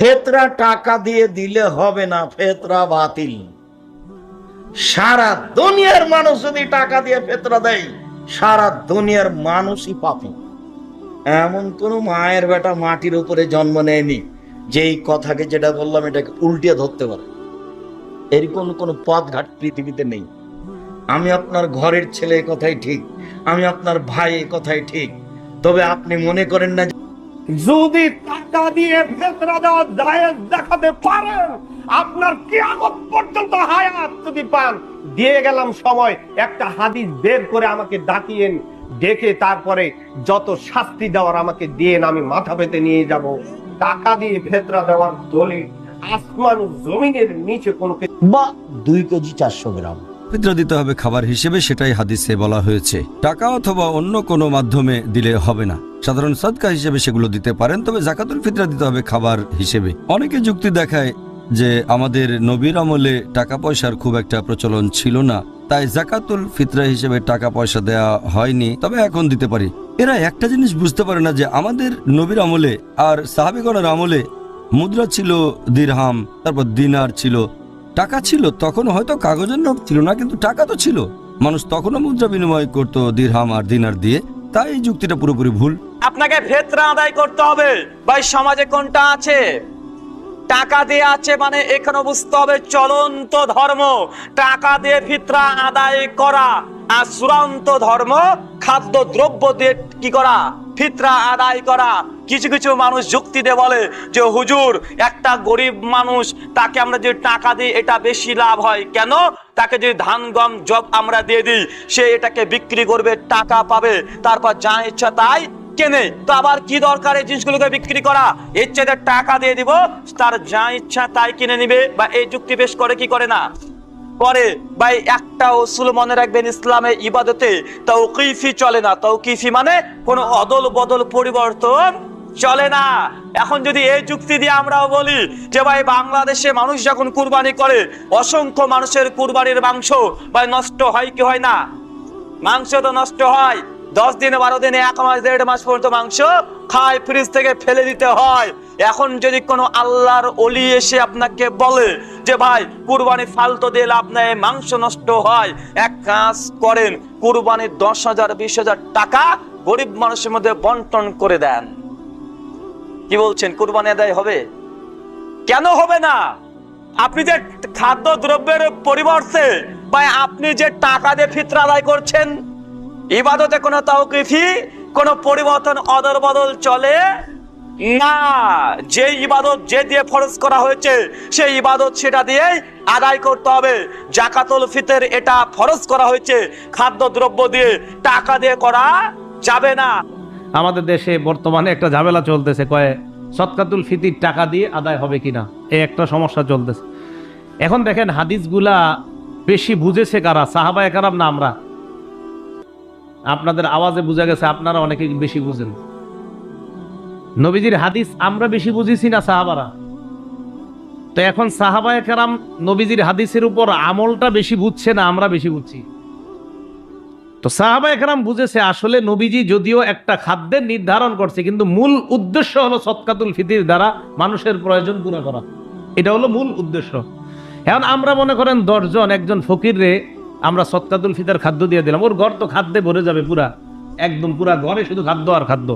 ফেতরা টাকা দিয়ে দিলে হবে না, ফেতরা বাতিল। সারা দুনিয়ার মানুষ যদি টাকা দিয়ে ফেতরা দেয়, সারা দুনিয়ার মানুষই পাপি। এমন কোন মায়ের বেটা মাটির উপরে জন্ম নেয়নি, যেই কথাকে যেটা বললাম, এটাকে উল্টিয়ে ধরতে পারে। এরকম কোন পথঘাট পৃথিবীতে নেই। আমি আপনার ঘরের ছেলে কথাই ঠিক, আমি আপনার ভাই কথাই ঠিক। তবে আপনি মনে করেন না যে যদি টাকা দিয়ে ফেতরা দেওয়া জায়েজ দেখাতে পারেন আপনার কিয়ামত পর্যন্ত হায়াত যদি পান, দিয়ে গেলাম সময়, একটা হাদিস বের করে আমাকে ডাকিয়েন, ডেকে তারপরে যত শাস্তি দেওয়ার আমাকে দিয়েন, আমি মাথা পেতে নিয়ে যাব। টাকা দিয়ে ফেতরা দেওয়ার দলিল আসমান জমিনের নিচে কোনো বা দুই কেজি চারশো গ্রাম। ফিতরা দিতে হবে খাবার হিসেবে সেটাই হাদিসে বলা হয়েছে। টাকা অথবা অন্য কোনো মাধ্যমে দিলে হবে না। সাধারণ সদকা হিসেবে সেগুলো দিতে পারেন, তবে জাকাতুল ফিতরা দিতে হবে খাবার হিসেবে। অনেকে যুক্তি দেখায় যে আমাদের নবীর আমলে টাকা পয়সার খুব একটা প্রচলন ছিল না, তাই জাকাতুল ফিতরা হিসেবে টাকা পয়সা দেয়া হয়নি, তবে এখন দিতে পারি। এরা একটা জিনিস বুঝতে পারে না যে আমাদের নবীর আমলে আর সাহাবিগণের আমলে মুদ্রা ছিল দিরহাম, তারপর দিনার ছিল টাকা ছিল তখন হয়তো কাগজের নোট ছিল না, কিন্তু টাকা তো ছিল। মানুষ তখনও মুদ্রা বিনিময় করতো দিরহাম আর দিনার দিয়ে। তাই এই যুক্তিটা পুরোপুরি ভুল। আপনাকে ফেতরা আদায় করতে হবে, ভাই, সমাজে কোনটা আছে? টাকা দিয়ে আছে মানে এখানে বুঝতে হবে চলন্ত ধর্ম। টাকা দিয়ে ফিতরা আদায় করা আর চূড়ান্ত ধর্ম, খাদ্য দ্রব্য দিয়ে কি করা? ফিতরা আদায় করা। কিছু কিছু মানুষ যুক্তি দিয়ে বলে যে, হুজুর, একটা গরিব মানুষ, তাকে আমরা যে টাকা দিই, এটা বেশি লাভ হয়। কেন? তাকে যদি ধান, গম জব আমরা দিয়ে দিই, সে এটাকে বিক্রি করবে, টাকা পাবে। তারপর যা ইচ্ছা তাই কেনে। তো আবার কি দরকার এই জিনিসগুলোকে বিক্রি করা? এর চাইতে টাকা দিয়ে দিব, তার যা ইচ্ছা তাই কিনে নিবে বা এই যুক্তি পেশ করে কি করে না? করে ভাই একটা ওসুল মনে রাখবেন ইসলামে ইবাদতে তাও তৌকিফি চলে না। তাও তৌকিফি মানে কোনো অদল বদল পরিবর্তন চলে না। এখন যদি এই যুক্তি দিয়ে আমরাও বলি যে ভাই বাংলাদেশে মানুষ যখন কুরবানি করে, অসংখ্য মানুষের কুরবানির মাংস ভাই নষ্ট হয় কি হয় না? মাংস তো নষ্ট হয়। দশ দিনে বারো দিনে এক মাস, দেড় মাস পর্যন্ত মাংস খায় ফ্রিজ থেকে ফেলে দিতে হয়। এখন যদি কোনো আল্লাহর অলি এসে আপনাকে বলে যে, ভাই, কুরবানি ফালতু দিয়ে লাভ নেই, মাংস নষ্ট হয়। এক কাজ করেন, কুরবানির দশ হাজার, বিশ হাজার টাকা গরিব মানুষের মধ্যে বন্টন করে দেন। কি বলছেন? কুরবানি আদায় হবে? কেন হবে না? আপনি যে খাদ্য দ্রব্যের পরিবর্তে বা আপনি যে টাকা দিয়ে ফিতরা আদায় করছেন ইবাদতে কোনো তাওকিফি, কোনো পরিবর্তন অদল বদল চলে না। যে ইবাদত যে দিয়ে ফরজ করা হয়েছে, সেই ইবাদত সেটা দিয়ে আদায় করতে হবে। জাকাতুল ফিতর এটা ফরজ করা হয়েছে। খাদ্য দ্রব্য দিয়ে টাকা দিয়ে করা যাবে না। আমাদের দেশে বর্তমানে একটা ঝামেলা চলতেছে, কয়ে সৎকাতুল ফিতির টাকা দিয়ে আদায় হবে কিনা? এই একটা সমস্যা চলতেছে। এখন দেখেন, হাদিসগুলা বেশি বুঝেছে কারা? সাহাবা একারাম না আমরা? আপনাদের আওয়াজে বোঝা গেছে, আপনারা অনেকে বেশি বুঝেন। নবীজির হাদিস আমরা বেশি বুঝেছি না সাহাবারা। তো এখন সাহাবায় একারাম নবীজির হাদিসের উপর আমলটা বেশি বুঝছে না আমরা বেশি বুঝছি। তো সাহাবা একরাম বুঝেছে, আসলে নবীজি যদিও একটা খাদ্যের নির্ধারণ করছে, কিন্তু মূল উদ্দেশ্য হলো সৎকাতুল ফিতির দ্বারা মানুষের প্রয়োজন পুরো করা। এটা হলো মূল উদ্দেশ্য। এখন আমরা মনে করেন দশজন, একজন ফকিররে আমরা সৎকাতুল ফিতার খাদ্য দিয়ে দিলাম। ওর ঘর তো খাদ্যে ভরে যাবে পুরা। একদম পুরা ঘরে শুধু খাদ্য আর খাদ্য।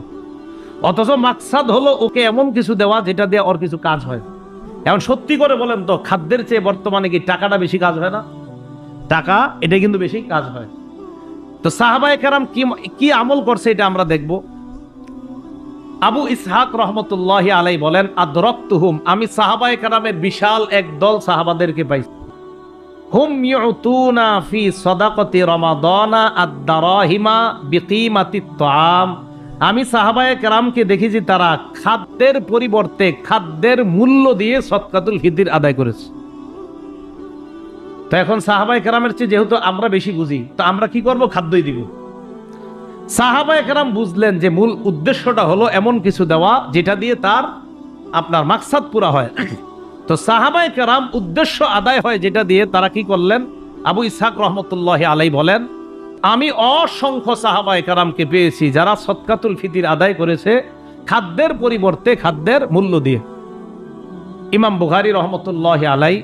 অথচ মাকসাদ হলো ওকে এমন কিছু দেওয়া যেটা দিয়ে ওর কিছু কাজ হয়। এখন সত্যি করে বলেন তো, খাদ্যের চেয়ে বর্তমানে কি টাকাটা বেশি কাজ হয় না? টাকা, এটা কিন্তু বেশি কাজ হয়। তো সাহাবায়ে কেরাম কি কি আমল করছে এটা আমরা দেখব। আবু ইসহাক রহমতুল্লাহ আলাই বলেন, আদরক্তুহুম আমি সাহাবায়ে কেরামের বিশাল এক দল সাহাবাদেরকে পাইছি। হুম ইউতুনা ফি সদাকতি রমাদানা আদ-দারাহিমা বিকিমাতি তাম আমি সাহাবায়ে কেরামকে দেখেছি, তারা খাদ্যের পরিবর্তে খাদ্যের মূল্য দিয়ে সৎকাতুল ফিতির আদায় করেছে। তো এখন সাহাবাই কেরামের চেয়ে যেহেতু আমরা বেশি বুঝি, তো আমরা কি করব? খাদ্যই দিব। সাহাবাই কেরাম বুঝলেন যে মূল উদ্দেশ্যটা হলো এমন কিছু দেওয়া, যেটা দিয়ে তার আপনার মাকসাদ পুরা হয়। তো সাহাবাই কেরাম উদ্দেশ্য আদায় হয় যেটা দিয়ে তারা কি করলেন? আবু ইসহাক রহমতুল্লাহ আলাই বলেন, আমি অসংখ্য সাহাবাই কারামকে পেয়েছি যারা সৎকাতুল ফিতির আদায় করেছে খাদ্যের পরিবর্তে খাদ্যের মূল্য দিয়ে। ইমাম বুখারি রহমতুল্লাহ আলাই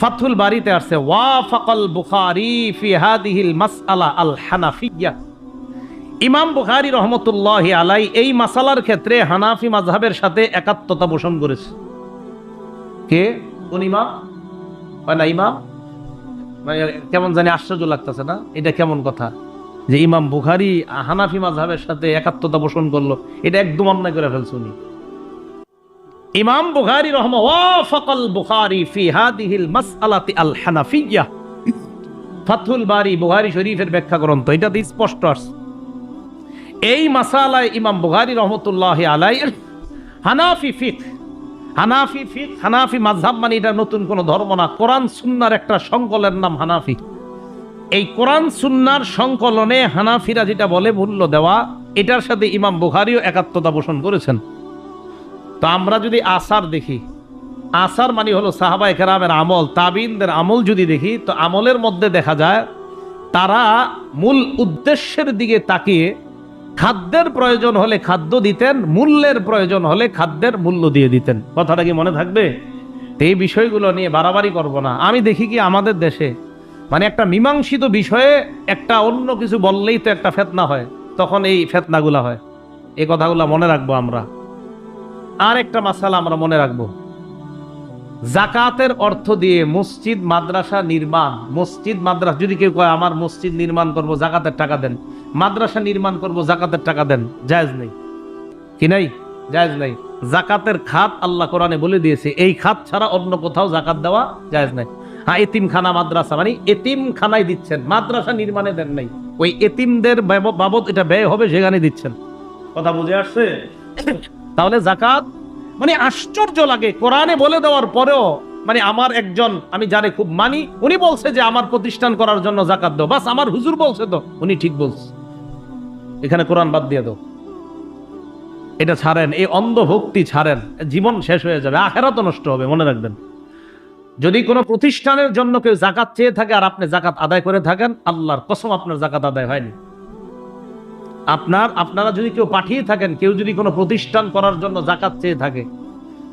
ফাথুল বাড়িতে আসছে ওয়া ফকল বুখারি ফি হাদিহিল মাসআলা আল হানাফিয়া। ইমাম বুখারি রহমতুল্লাহ আলাই এই মাসালার ক্ষেত্রে হানাফি মাযহাবের সাথে একাত্মতা পোষণ করেছে। কে? কোন ইমাম? হয় না, ইমাম? মানে কেমন জানি আশ্চর্য লাগতেছে না? এটা কেমন কথা? যে ইমাম বুখারি হানাফি মাযহাবের সাথে একাত্মতা পোষণ করল, এটা একদম অন্যায় করে ফেলছে উনি। ইমাম বুখারি রহম ওয়াফাকাল বুখারি ফি হাদিহিল মাসআলাতি আল হানাফিয়া ফাথুল বারি বুখারী শরীফের ব্যাখ্যা গ্রন্থ এটাতে স্পষ্ট আছে এই মাসালায় ইমাম বুখারী রহমতুল্লাহ আলাই হানাফি ফিক হানাফি ফিক, হানাফি মাযহাব মানে এটা নতুন কোনো ধর্ম না। কোরআন সুন্নার একটা সংকলের নাম হানাফি। এই কোরআন সুন্নার সংকলনে হানাফিরা যেটা বলে, মূল্য দেওয়া, এটার সাথে ইমাম বুখারিও একাত্মতা পোষণ করেছেন। তো আমরা যদি আসার দেখি, আসার মানে হলো সাহাবা একরামের আমল, তাবিনদের আমল যদি দেখি, তো আমলের মধ্যে দেখা যায়, তারা মূল উদ্দেশ্যের দিকে তাকিয়ে খাদ্যের প্রয়োজন হলে খাদ্য দিতেন, মূল্যের প্রয়োজন হলে খাদ্যের মূল্য দিয়ে দিতেন। কথাটা কি মনে থাকবে? এই বিষয়গুলো নিয়ে বাড়াবাড়ি করব না। আমি দেখি কি আমাদের দেশে মানে একটা মীমাংসিত বিষয়ে একটা অন্য কিছু বললেই তো একটা ফেতনা হয়, তখন এই ফেতনাগুলা হয়। এই কথাগুলো মনে রাখব আমরা। আর একটা মাসালা আমরা মনে রাখব। জাকাতের অর্থ দিয়ে মসজিদ, মাদ্রাসা নির্মাণ। মসজিদ, মাদ্রাসা, যদি কেউ কয়, আমার মসজিদ নির্মাণ করব, জাকাতের টাকা দেন। মাদ্রাসা নির্মাণ করব, জাকাতের টাকা দেন। জায়েজ নেই। কি নাই? জায়েজ নাই। জাকাতের খাত আল্লাহ কোরআনে বলে দিয়েছে, এই খাত ছাড়া অন্য কোথাও জাকাত দেওয়া জায়জ নাই। হ্যাঁ এতিমখানা, মাদ্রাসা মানে এতিমখানায় দিচ্ছেন। মাদ্রাসা নির্মাণে দেন নাই। ওই এতিমদের বাবদ এটা ব্যয় হবে, সেখানে দিচ্ছেন। কথা বুঝে আসছে? তাহলে জাকাত মানে আশ্চর্য লাগে। কোরআনে বলে দেওয়ার পরেও মানে আমার একজন, আমি জানি, খুব মানি, উনি বলছে যে আমার প্রতিষ্ঠান করার জন্য জাকাত দাও। বাস আমার হুজুর বলছে তো, উনি ঠিক বলছে। এখানে কোরআন বাদ দিয়ে দাও। এটা ছাড়েন, এই অন্ধভক্তি ছাড়েন, জীবন শেষ হয়ে যাবে আখেরা তো নষ্ট হবে, মনে রাখবেন। যদি কোনো প্রতিষ্ঠানের জন্য কেউ জাকাত চেয়ে থাকে আর আপনি জাকাত আদায় করে থাকেন, আল্লাহর কসম আপনার জাকাত আদায় হয়নি। আপনার, আপনারা যদি কেউ পাঠিয়ে থাকেন, কেউ যদি কোনো প্রতিষ্ঠান করার জন্য জাকাত চেয়ে থাকে,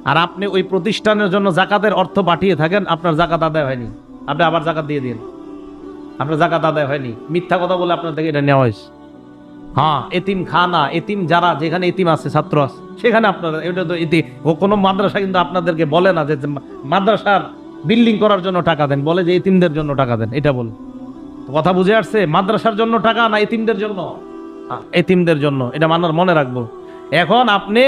আর আপনি ওই প্রতিষ্ঠানের জন্য জাকাতের অর্থ পাঠিয়ে থাকেন, আপনার জাকাত আদায় হয়নি। আপনি আবার জাকাত দিয়ে দিন আপনার জাকাত আদায় হয়নি। মিথ্যা কথা বলে আপনার থেকে এটা নেওয়া হয়েছে। হ্যাঁ এতিম খানা এতিম যারা, যেখানে এতিম আছে, ছাত্র আছে, সেখানে আপনারা, এটা তো ও কোনো মাদ্রাসা কিন্তু আপনাদেরকে বলে না যে মাদ্রাসার বিল্ডিং করার জন্য টাকা দেন, বলে যে এতিমদের জন্য টাকা দেন, এটা বলে। কথা বুঝে আসছে? মাদ্রাসার জন্য টাকা না এতিমদের জন্য? এতিমদের জন্য, এটা মানার মনে রাখব। এখন আপনি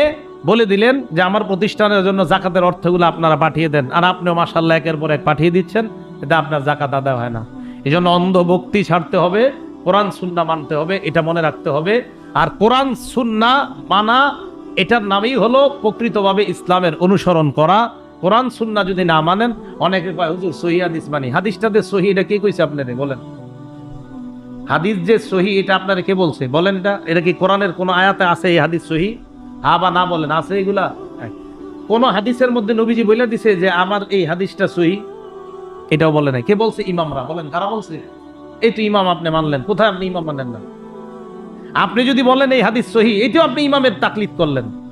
বলে দিলেন যে আমার প্রতিষ্ঠানের জন্য জাকাতের অর্থগুলো আপনারা পাঠিয়ে দেন, আর আপনিও মাসাল্লাহ একের পর এক পাঠিয়ে দিচ্ছেন, এটা আপনার জাকাত আদায় হয় না। এই জন্য অন্ধভক্তি ছাড়তে হবে, কোরআন, সুন্না মানতে হবে, এটা মনে রাখতে হবে। আর কোরআন, সুন্না মানা, এটার নামই হলো প্রকৃতভাবে ইসলামের অনুসরণ করা। কোরআন, সুন্না যদি না মানেন, অনেকে কয়, হুজুর সহি হাদিস মানি। হাদিসটাতে সহি, এটা কে কইছে আপনারে? বলেন। হাদিস যে সহি, এটা আপনারা কে বলছে? বলেন এটা। এটা কি কোরআনের কোনো আয়াতে আছে এই হাদিস সহি? হা বা না বলেন, আছে এগুলা? কোন হাদিসের মধ্যে নবীজি বলে দিছে যে আমার এই হাদিসটা সহি? এটাও বলে নাই। কে বলছে? ইমামরা। বলেন, কারা বলছে? এই তো ইমাম আপনি মানলেন। কোথায় আপনি ইমাম মানেন না? আপনি যদি বলেন এই হাদিস সহি, এটাও আপনি ইমামের তাকলিদ করলেন।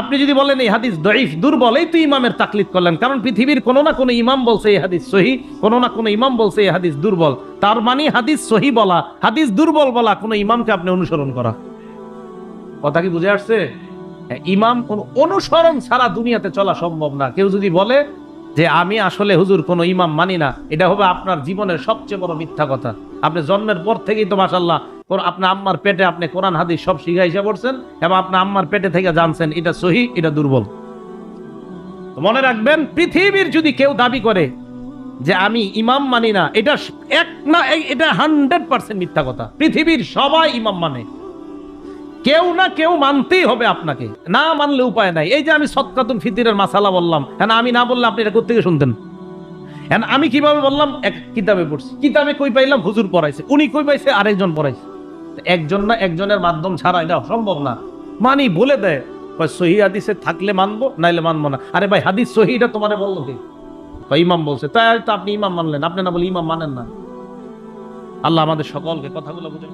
আপনি যদি বলেন এই হাদিস দঈফ দুর্বল এই তো ইমামের তাকলিদ করলেন। কারণ পৃথিবীর কোনো না কোনো ইমাম বলছে এই হাদিস সহি কোনো না কোনো ইমাম বলছে এই হাদিস দুর্বল। তার মানে হাদিস সহি বলা হাদিস দুর্বল বলা কোনো ইমামকে আপনি অনুসরণ করা। কথা কি বুঝে আসছে? হ্যাঁ, ইমাম কোন অনুসরণ ছাড়া দুনিয়াতে চলা সম্ভব না। কেউ যদি বলে যে আমি আসলে হুজুর কোনো ইমাম মানি না এটা হবে আপনার জীবনের সবচেয়ে বড় মিথ্যা কথা। আপনি জন্মের পর থেকেই তো মাসাল্লাহ আপনার আম্মার পেটে আপনি কোরআন, হাদিস সব শিখা হিসেবে পড়ছেন এবং আপনার আম্মার পেটে থেকে জানছেন এটা সহি, এটা দুর্বল। মনে রাখবেন, পৃথিবীর যদি কেউ দাবি করে যে আমি ইমাম মানি না, এটা এক না এটা হান্ড্রেড পার্সেন্ট মিথ্যা কথা। পৃথিবীর সবাই ইমাম মানে। কেউ না কেউ মানতেই হবে আপনাকে। না মানলে উপায় নাই। এই যে আমি সৎকাতুন ফিতিরের মাসালা বললাম হ্যাঁ আমি না বললে আপনি এটা কোথেকে শুনতেন? আমি কীভাবে বললাম, এক কিতাবে পড়ছি। কিতাবে কই পাইলাম? হুজুর পড়াইছে। উনি কই পাইছে? আরেকজন পড়াইছে। একজন না একজনের মাধ্যম ছাড়া এটা সম্ভব না। মানি বলে দেয় সহি হাদিসে থাকলে মানবো, নাইলে মানবো না। আরে ভাই, হাদিস সহিটা তোমারে বলল কি? ইমাম বলছে। তাই তো আপনি ইমাম মানলেন। আপনি না বলে ইমাম মানেন না। আল্লাহ আমাদের সকলকে কথাগুলো বুঝে